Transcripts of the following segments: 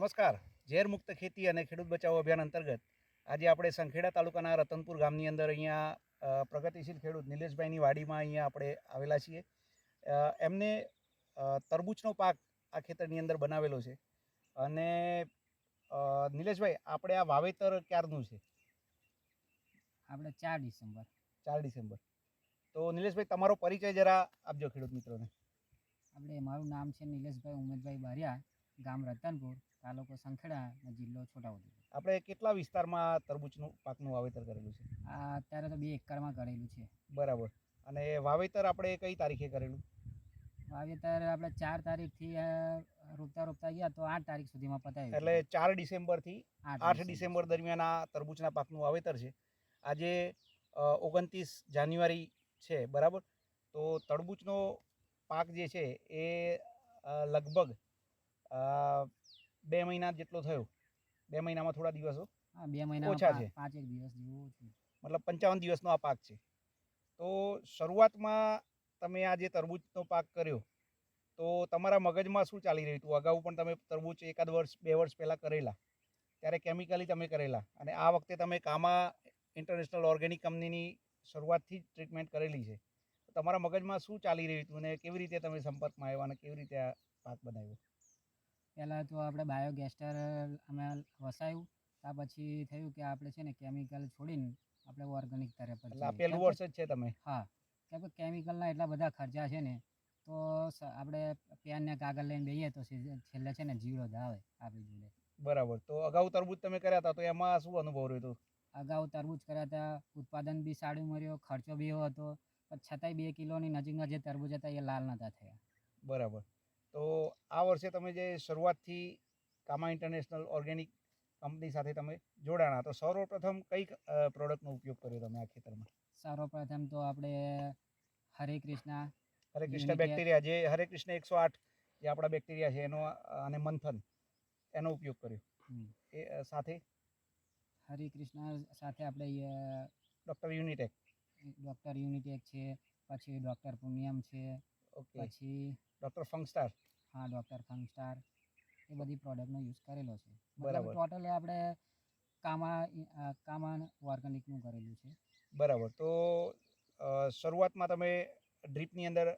નમસ્કાર. ઝેર મુક્ત ખેતી અને ખેડૂત બચાવો અભિયાન અંતર્ગત આજે આપણે સંખેડા તાલુકાના રતનપુર ગામની અંદર અહીંયા પ્રગતિશીલ ખેડૂત નિલેશભાઈની વાડીમાં અહીંયા આપણે આવેલા છીએ. એમને તરબૂચનો પાક આ ખેતરની અંદર બનાવેલો છે. અને નિલેશભાઈ આપણે આ વાવેતર ક્યારનું છે? આપણે ચાર ડિસેમ્બર. ચાર ડિસેમ્બર. તો નિલેશભાઈ તમારો પરિચય જરા આપજો ખેડૂત મિત્રોને. આપણે મારું નામ છે નિલેશભાઈ ઉમેદભાઈ બારિયા ગામ રતનપુર. તાલુકો સંખેડા અને જિલ્લો છોટાઉદેપુર. આપણે કેટલા વિસ્તારમાં તરબૂચનું પાકનું વાવેતર કરેલું છે? આ અત્યારે તો બે એકરમાં કરેલું છે. બરાબર. અને વાવેતર આપણે કઈ તારીખે કરેલું? વાવેતર આપણે ચાર તારીખથી રોપતા રોપતા ગયા તો આઠ તારીખ સુધીમાં પતાવ્યું એટલે ચાર ડિસેમ્બરથી આઠ ડિસેમ્બર. દરમિયાન આ તરબૂચના પાકનું વાવેતર છે. આજે ઓગણત્રીસ જાન્યુઆરી છે બરાબર? તો તરબૂચનો પાક જે છે એ લગભગ બે મહિના જેટલો થયો. બે મહિનામાં થોડા દિવસો. હા બે મહિના ઓછા છે. પાંચેક દિવસ જેવું મતલબ પંચાવન દિવસનો આ પાક છે. તો શરૂઆતમાં તમે આ જે તરબૂચનો પાક કર્યો તો તમારા મગજમાં શું ચાલી રહ્યું હતું? અગાઉ પણ તમે તરબૂચ એકાદ વર્ષ બે વર્ષ પહેલાં કરેલા. ત્યારે કેમિકલી તમે કરેલા. અને આ વખતે તમે કામા ઇન્ટરનેશનલ ઓર્ગેનિક કંપનીની શરૂઆતથી જ ટ્રીટમેન્ટ કરેલી છે. તો તમારા મગજમાં શું ચાલી રહ્યું હતું અને કેવી રીતે તમે સંપર્કમાં આવ્યા અને કેવી રીતે આ પાક બનાવ્યો? પહેલાં તો આપણે બાયોગેસ્ટર અમે વસાયું. ત્યાર પછી થયું કે આપણે છે ને કેમિકલ છોડીને આપણે ઓર્ગેનિક તરફ વર્ષ જ છે તમે? હા. કેમ કે કેમિકલના એટલા બધા ખર્ચા છે ને તો આપણે પેનને કાગળ લઈને બેહીએ તો છેલ્લે છે ને જીવડો જ આવે આપણી જોડે. બરાબર. તો અગાઉ તરબૂચ તમે કર્યા હતા તો એમાં શું અનુભવ રહ્યો હતો અગાઉ તરબૂચ કર્યા હતા ઉત્પાદન બી સારું મળ્યો ખર્ચો બી એવો હતો. પણ છતાંય બે કિલોની નજીકમાં જે તરબૂચ હતા એ લાલ નતા થયા. બરાબર. તો આ વર્ષે તમે જે શરૂઆતથી કામા ઇન્ટરનેશનલ ઓર્ગેનિક કંપની સાથે તમે જોડાણા તો સર્વપ્રથમ કઈ પ્રોડક્ટનો ઉપયોગ કર્યો તમે આ ખેતરમાં? સર્વપ્રથમ તો આપણે હરે કૃષ્ણ હરે કૃષ્ણ બેક્ટેરિયા જે હરે કૃષ્ણ એકસો આઠ જે આપણા બેક્ટેરિયા છે એનો અને મંથન એનો ઉપયોગ કર્યો. એ સાથે? હરે કૃષ્ણ સાથે આપણે ડૉક્ટર યુનિટેક. ડૉક્ટર યુનિટેક છે પછી ડૉક્ટર પુણ્યમ છે પછી ડોક્ટર ફંગસ્ટાર. હા ડૉક્ટર ફંગસ્ટાર. એ બધી પ્રોડક્ટનો યુઝ કરેલો છે. બરાબર. ટોટલ આપણે કામા કામા ઓર્ગેનિકનું કરેલું છે. બરાબર. તો શરૂઆતમાં તમે ડ્રીપની અંદર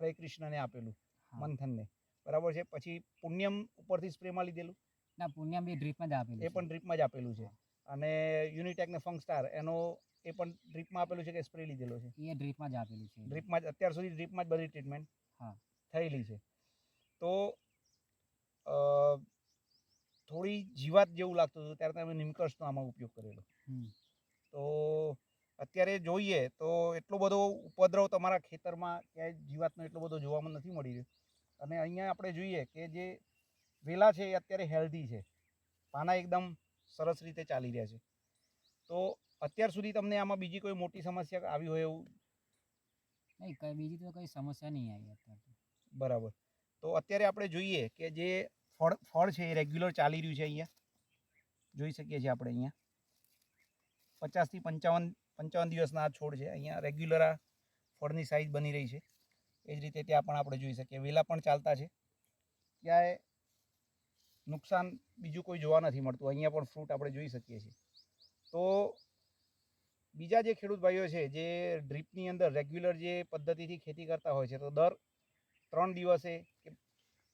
હરે કૃષ્ણને આપેલું મંથનને. બરાબર છે? પછી પુણ્યમ ઉપરથી સ્પ્રેમાં લીધેલું? ના પુણ્યમ બી ડ્રીપમાં જ આપેલું એ પણ ડ્રીપમાં જ આપેલું છે. અને યુનિટેકને ફંગસ્ટાર એનો એ પણ ડ્રીપમાં આપેલું છે કે સ્પ્રે લીધેલો છે? એ ડ્રીપમાં જ આપેલી છે. ડ્રીપમાં જ અત્યાર સુધી ડ્રીપમાં જ બધી ટ્રીટમેન્ટ હા. થયેલી છે. તો થોડી જીવાત જેવું લાગતું હતું ત્યારે તમે નિમકર્ષનો આમાં ઉપયોગ કરેલો. હમ. તો અત્યારે જોઈએ તો એટલો બધો ઉપદ્રવ તમારા ખેતરમાં ક્યાંય જીવાતનો એટલો બધો જોવામાં નથી મળી રહ્યો. અને અહીંયા આપણે જોઈએ કે જે વેલા છે એ અત્યારે હેલ્ધી છે. પાના એકદમ સરસ રીતે ચાલી રહ્યા છે. તો અત્યાર સુધી તમને આમાં બીજી કોઈ મોટી સમસ્યા આવી હોય એવું? નહીં કઈ બીજી તો કઈ સમસ્યા નહીં આવી અત્યારે બરાબર. તો અત્યારે આપણે જોઈએ કે જે ફળ ફળ છે એ રેગ્યુલર ચાલી રહ્યું છે અહીંયા. જોઈ શકીએ છીએ આપણે અહીંયા. પચાસથી પંચાવન પંચાવન દિવસના આ છોડ છે. અહીંયા રેગ્યુલર આ ફળની સાઇઝ બની રહી છે. એ જ રીતે ત્યાં પણ આપણે જોઈ શકીએ. વેલા પણ ચાલતા છે. ક્યાંય નુકસાન બીજું કોઈ જોવા નથી મળતું. અહીંયા પણ ફ્રૂટ આપણે જોઈ શકીએ છીએ. તો બીજા જે ખેડૂત ભાઈઓ છે જે ડ્રીપની અંદર રેગ્યુલર જે પદ્ધતિથી ખેતી કરતા હોય છે તો દર ત્રણ દિવસે કે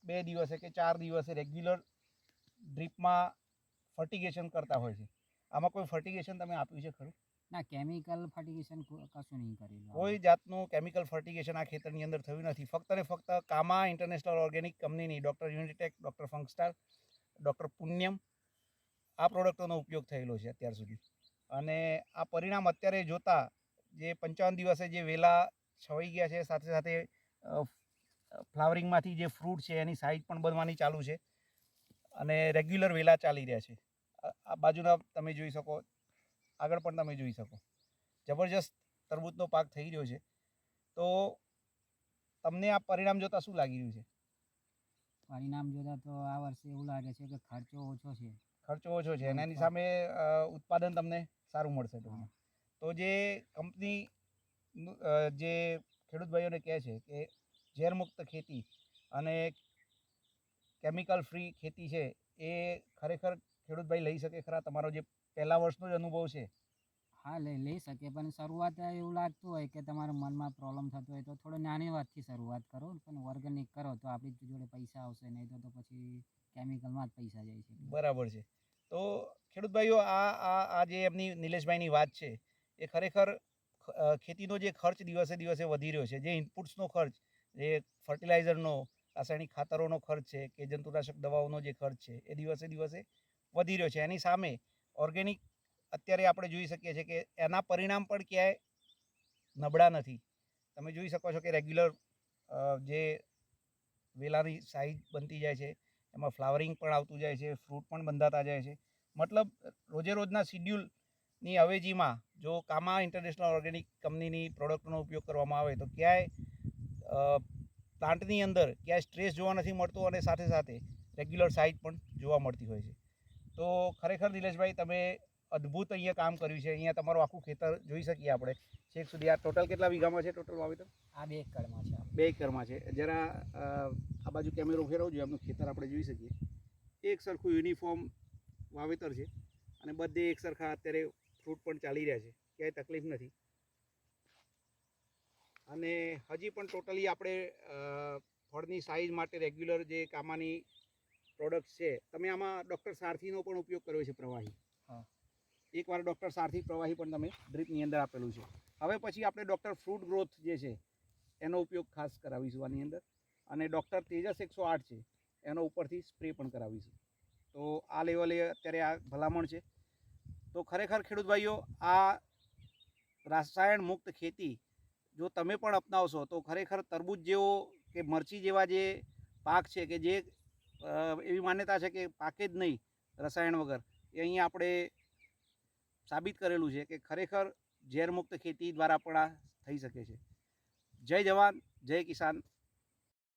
બે દિવસે કે ચાર દિવસે રેગ્યુલર ડ્રીપમાં ફર્ટિગેશન કરતા હોય છે. આમાં કોઈ ફર્ટિગેશન તમે આપ્યું છે ખરું? ના કેમિકલ ફર્ટિગેશન કશું નહીં કરેલું કોઈ જાતનું કેમિકલ ફર્ટિગેશન આ ખેતરની અંદર થયું નથી. ફક્ત ને ફક્ત કામા ઇન્ટરનેશનલ ઓર્ગેનિક કંપનીની doctor Unitech doctor Fungstar doctor Punyam આ પ્રોડક્ટોનો ઉપયોગ થયેલો છે અત્યાર સુધી. અને આ પરિણામ અત્યારે જોતા જે પંચાવન દિવસે જે વેલા છવાઈ ગયા છે, સાથે સાથે ફ્લાવરિંગમાંથી જે ફ્રૂટ છે એની સાઇઝ પણ બનવાની ચાલુ છે અને રેગ્યુલર વેલા ચાલી રહ્યા છે. આ- બાજુના તમે જોઈ શકો, આગળ પણ તમે જોઈ શકો. જબરજસ્ત તરબૂચનો પાક થઈ રહ્યો છે. તો તમને આ પરિણામ જોતાં શું લાગી રહ્યું છે? પરિણામ જોતાં તો આ વર્ષે એવું લાગે છે કે ખર્ચો ઓછો છે. ખર્ચો ઓછો છે. અને એની સામે ઉત્પાદન તમને સારું મળશે ટૂંકમાં તો જે કંપની જે ખેડૂત ભાઈઓને કહે છે કે ઝેરમુક્ત ખેતી અને કેમિકલ ફ્રી ખેતી છે એ ખરેખર ખેડૂતભાઈ લઈ શકે ખરા. તમારો જે પહેલા વર્ષનો જ અનુભવ છે હા, લઈ લઈ શકે, પણ શરૂઆત એવું લાગતું હોય કે તમારા મનમાં પ્રોબ્લેમ થતો હોય તો થોડો નાની વાતથી શરૂઆત કરો, પણ ઓર્ગેનિક કરો, તો આપણી જોડે પૈસા આવશે, નહીં તો તો પછી કેમિકલમાં જ પૈસા જાય છે. બરાબર છે. તો ખેડૂત ભાઈઓ, આ આ આ જે એમની નિલેશભાઈની વાત છે, એ ખરેખર ખેતીનો જે ખર્ચ દિવસે દિવસે વધી રહ્યો છે, જે ઇનપુટ્સનો ખર્ચ, જે ફર્ટિલાઇઝરનો રાસાયણિક ખાતરોનો ખર્ચ છે, કે જંતુનાશક દવાઓનો જે ખર્ચ છે, એ દિવસે દિવસે વધી રહ્યો છે. એની સામે ઓર્ગેનિક અત્યારે આપણે જોઈ શકીએ છીએ કે એના પરિણામ પણ ક્યાંય નબળા નથી. તમે જોઈ શકો છો કે રેગ્યુલર જે વેલાની સાઈઝ બનતી જાય છે, એમાં ફ્લાવરિંગ પણ આવતું જાય છે ફ્રૂટ પણ બંધાતા જાય છે. મતલબ, રોજે રોજના શિડ્યુલની અવેજીમાં જો કામા ઇન્ટરનેશનલ ઓર્ગેનિક કંપનીની પ્રોડક્ટનો ઉપયોગ કરવામાં આવે તો ક્યાંય પ્લાન્ટની અંદર ક્યાંય સ્ટ્રેસ જોવા નથી મળતો અને સાથે સાથે રેગ્યુલર સાઇઝ પણ જોવા મળતી હોય છે. તો ખરેખર નિલેશભાઈ, તમે અદ્ભુત અહીંયા કામ કર્યું છે. અહીંયા તમારું આખું ખેતર જોઈ શકીએ આપણે. છેક સુધી આ ટોટલ કેટલા વીઘામાં છે ટોટલ વાવેતર આ બે એકરમાં છે. બે એકરમાં છે. જરા આ બાજુ કેમેરો ફેરવજો એમનું ખેતર આપણે જોઈ શકીએ. એક સરખું યુનિફોર્મ વાવેતર છે અને બધે એક સરખા અત્યારે ફ્રૂટ પણ ચાલી રહ્યા છે. ક્યાંય તકલીફ નથી. અને હજી પણ ટોટલી આપણે ફળની સાઇઝ માટે રેગ્યુલર જે કામાની પ્રોડક્ટ છે તમે આમાં ડૉક્ટર સારથીનો પણ ઉપયોગ કર્યો છે પ્રવાહી. હા. એકવાર ડૉક્ટર સારથી પ્રવાહી પણ તમે ડ્રીપની અંદર આપેલું છે. હવે પછી આપણે ડૉક્ટર ફ્રૂટ ગ્રોથ જે છે, એનો ઉપયોગ ખાસ કરાવીશું આની અંદર. અને ડૉક્ટર તેજસ એકસો આઠ છે, એનો ઉપરથી સ્પ્રે પણ કરાવીશું. તો આ લેવલે અત્યારે આ ભલામણ છે. તો ખરેખર ખેડૂત ભાઈઓ, આ રાસાયણ મુક્ત ખેતી જો તમે પણ અપનાવશો, તો ખરેખર તરબૂચ જેવો કે મરચી જેવા જે પાક છે કે જે એવી માન્યતા છે કે પાકે જ નહીં રસાયણ વગર, એ અહીંયા આપણે સાબિત કરેલું છે કે ખરેખર ઝેરમુક્ત ખેતી દ્વારા પણ આ થઈ શકે છે. જય જવાન, જય કિસાન.